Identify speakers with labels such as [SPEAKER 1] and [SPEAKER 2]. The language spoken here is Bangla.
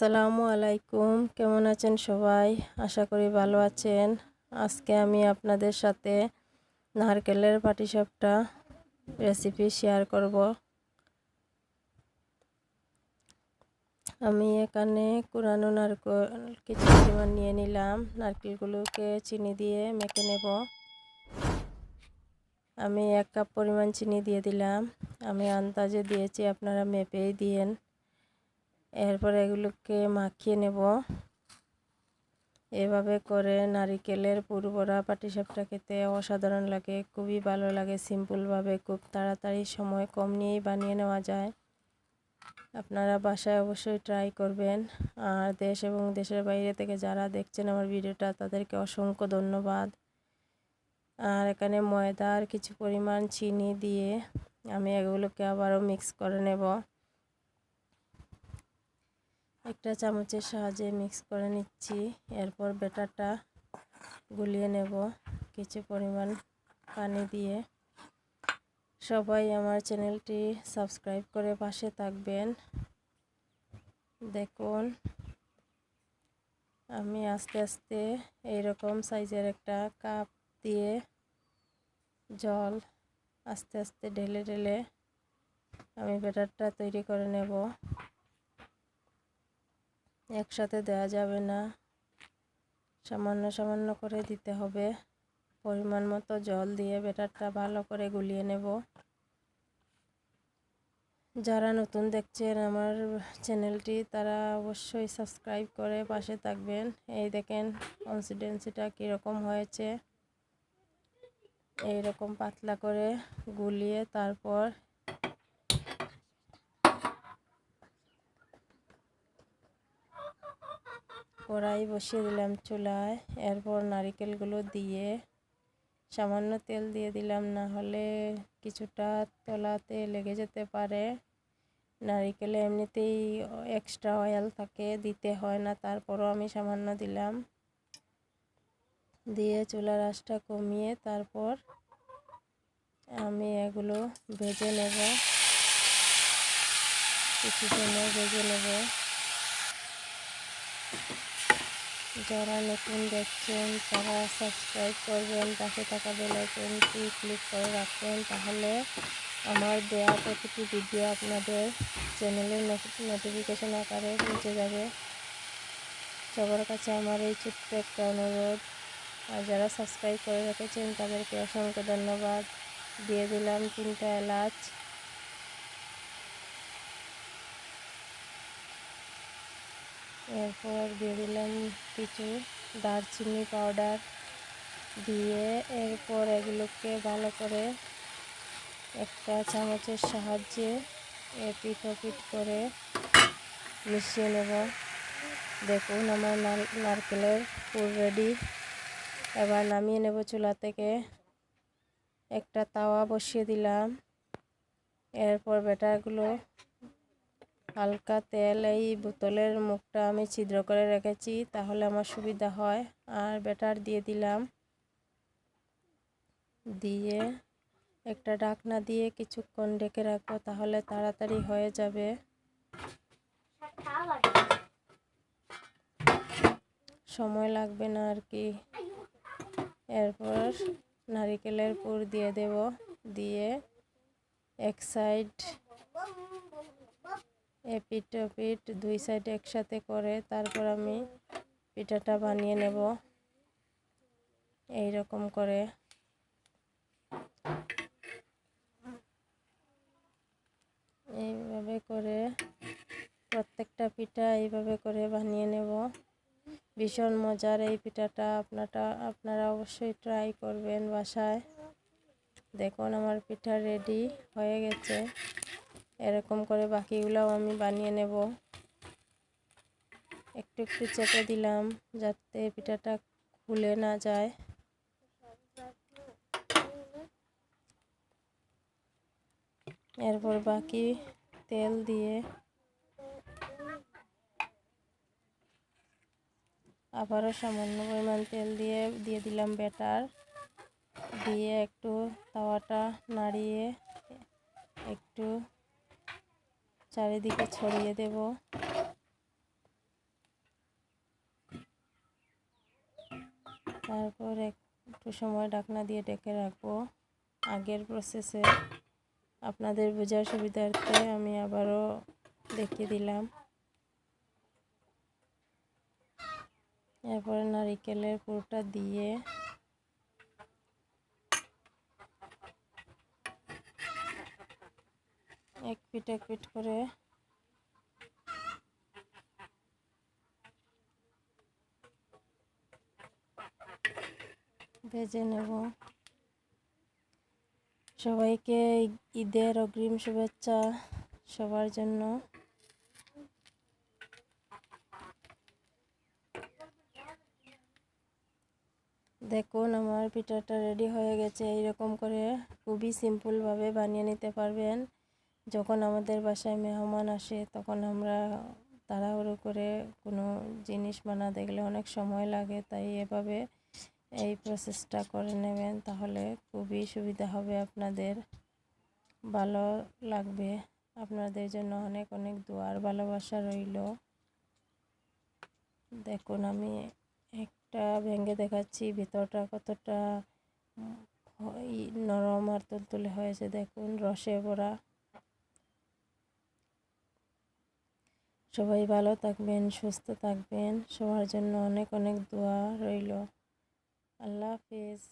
[SPEAKER 1] আসসালামু আলাইকুম। কেমন আছেন সবাই? আশা করি ভালো আছেন। আজকে আমি আপনাদের সাথে নারকেলের পাটিসাপটা রেসিপি শেয়ার করব। আমি এখানে কুরানো নারকেল কিছু পরিমাণ নিয়ে নিলাম। নারকেলগুলোকে চিনি দিয়ে মেখে নেব। আমি এক কাপ পরিমাণ চিনি দিয়ে দিলাম। আমি আন্দাজে দিয়েছি, আপনারা মেপেই দিয়েন। এরপর এগুলোকে মাখিয়ে নেব। এভাবে করে নারিকেলের পুরবরা পাটিসাপটা খেতে অসাধারণ লাগে, খুবই ভালো লাগে, সিম্পলভাবে খুব তাড়াতাড়ি সময় কম নিয়েই বানিয়ে নেওয়া যায়। আপনারা বাসায় অবশ্যই ট্রাই করবেন। আর দেশ এবং দেশের বাইরে থেকে যারা দেখছেন আমার ভিডিওটা, তাদেরকে অসংখ্য ধন্যবাদ। আর এখানে ময়দা আর কিছু পরিমাণ চিনি দিয়ে আমি এগুলোকে আবারও মিক্স করে নেব। একটা চামচের সাহায্যে মিক্স করে নিচ্ছি। এরপর ব্যাটারটা গুলিয়ে নেব কিছু পরিমাণ পানি দিয়ে। সবাই আমার চ্যানেলটি সাবস্ক্রাইব করে পাশে থাকবেন। দেখুন, আমি আস্তে আস্তে এইরকম সাইজের একটা কাপ দিয়ে জল আস্তে আস্তে ঢেলে ঢেলে আমি ব্যাটারটা তৈরি করে নেব। একসাথে দেওয়া যাবে না। সামান্য সামান্য করে দিতে হবে। পরিমাণ মতো জল দিয়ে ব্যাটারটা ভালো করে গুলিয়ে নেব। যারা নতুন দেখছেন আমার চ্যানেলটি, তারা অবশ্যই সাবস্ক্রাইব করে পাশে থাকবেন। এই দেখেন কনসিডেন্সিটা কীরকম হয়েছে। এই রকম পাতলা করে গুলিয়ে তারপর কড়াই বসিয়ে দিলাম চুলায়। এরপর নারিকেলগুলো দিয়ে সামান্য তেল দিয়ে দিলাম, না হলে কিছুটা তলাতে লেগে যেতে পারে। নারিকেলে এমনিতেই এক্সট্রা অয়েল থাকে, দিতে হয় না, তারপরও আমি সামান্য দিলাম। দিয়ে চুলার আঁচটা কমিয়ে তারপর আমি এগুলো ভেজে নেব। কিছু সময় ভেজে নেব। যারা নতুন দেখছেন, তারা সাবস্ক্রাইব করবেন, পাশে থাকা বেলাইকনটি ক্লিক করে রাখবেন, তাহলে আমার দেওয়া প্রতিটি ভিডিও আপনাদের চ্যানেলের নোটিফিকেশন আকারে পৌঁছে যাবে। সবার কাছে আমার এই ছোট্ট একটা অনুরোধ। আর যারা সাবস্ক্রাইব করে রেখেছেন, তাদেরকে অসংখ্য ধন্যবাদ। দিয়ে দিলাম তিনটা এলাচ। এরপর দিয়ে দিলাম কিছু দারচিনি পাউডার দিয়ে এরপর এগুলোকে ভালো করে একটা চামচের সাহায্যে এপিট ওপিট করে মিশিয়ে নেব। দেখুন, আমার নারকেলের পুর রেডি এবার নামিয়ে নেব চুলা থেকে। একটা তাওয়া বসিয়ে দিলাম। এরপর ব্যাটারগুলো হালকা তেল এই বোতলের মুখটা আমি ছিদ্র করে রেখেছি, তাহলে আমার সুবিধা হয়। আর ব্যাটার দিয়ে দিলাম। দিয়ে একটা ডাকনা দিয়ে কিছুক্ষণ ডেকে রাখব, তাহলে তাড়াতাড়ি হয়ে যাবে। সময় লাগবে না আর কি। এরপর নারিকেলের পুর দিয়ে দেব। দিয়ে এক সাইড এপিট ওপিট দুই সাইড একসাথে করে তারপর আমি পিঠাটা বানিয়ে নেব। এই রকম করে। এইভাবে করে প্রত্যেকটা পিঠা এইভাবে করে বানিয়ে নেব। ভীষণ মজার এই পিঠাটা আপনারা আপনারা অবশ্যই ট্রাই করবেন বাসায়। দেখুন আমার পিঠা রেডি হয়ে গেছে। এরকম করে বাকিগুলোও আমি বানিয়ে নেব। একটু একটু চেপে দিলাম যাতে পিঠাটা খুলে না যায়। এরপর বাকি তেল দিয়ে আবারও সামান্য পরিমাণ তেল দিয়ে দিয়ে দিলাম ব্যাটার। দিয়ে একটু তাওয়াটা নাড়িয়ে একটু চারিদিকে ছড়িয়ে দেব। তারপর একটু সময় ডাকনা দিয়ে ডেকে রাখব। আগের প্রসেসে আপনাদের বোঝার সুবিধার্থে আমি আবারও দেখিয়ে দিলাম। এরপরে নারিকেলের পুরোটা দিয়ে এক পিঠ এক পিঠ করে। ভেজে নেব। সবাইকে ঈদের অগ্রিম শুভেচ্ছা সবার জন্য। দেখুন, আমার পিঠাটা রেডি হয়ে গেছে। এইরকম করে খুবই সিম্পলভাবে বানিয়ে নিতে পারবেন। যখন আমাদের বাসায় মেহমান আসে, তখন আমরা তাড়াহুড়ো করে কোনো জিনিস বানাতে গেলে অনেক সময় লাগে। তাই এভাবে এই প্রসেসটা করে নেবেন, তাহলে খুবই সুবিধা হবে আপনাদের। ভালো লাগবে। আপনাদের জন্য অনেক অনেক দোয়ার ভালোবাসা রইল। দেখুন, আমি একটা ভেঙে দেখাচ্ছি, ভিতরটা কতটা নরম আর তুলতুলে হয়েছে। দেখুন, রসে ভরা। সবাই ভালো থাকবেন সুস্থ থাকবেন। সবার জন্য অনেক অনেক দোয়া রইল। আল্লাহ হাফিজ।